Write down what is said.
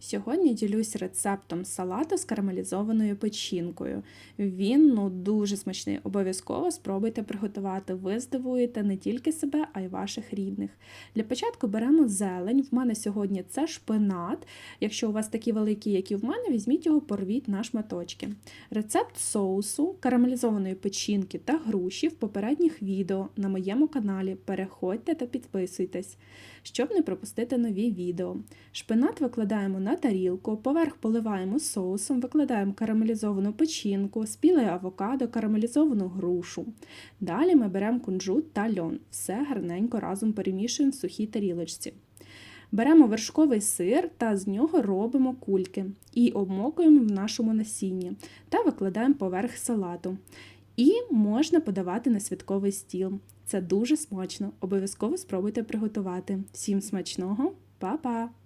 Сьогодні ділюсь рецептом салату з карамелізованою печінкою. Він ну дуже смачний. Обов'язково спробуйте приготувати. Ви здивуєте не тільки себе, а й ваших рідних. Для початку беремо зелень. В мене сьогодні це шпинат. Якщо у вас такі великі, як і в мене, візьміть його, порвіть на шматочки. Рецепт соусу, карамелізованої печінки та груші в попередніх відео на моєму каналі. Переходьте та підписуйтесь, щоб не пропустити нові відео. Шпинат викладаємо на тарілку, поверх поливаємо соусом, викладаємо карамелізовану печінку, спіле авокадо, карамелізовану грушу. Далі ми беремо кунжут та льон. Все гарненько разом перемішуємо в сухій тарілочці. Беремо вершковий сир та з нього робимо кульки і обмокуємо в нашому насінні та викладаємо поверх салату. І можна подавати на святковий стіл. Це дуже смачно. Обов'язково спробуйте приготувати. Всім смачного, Па-па!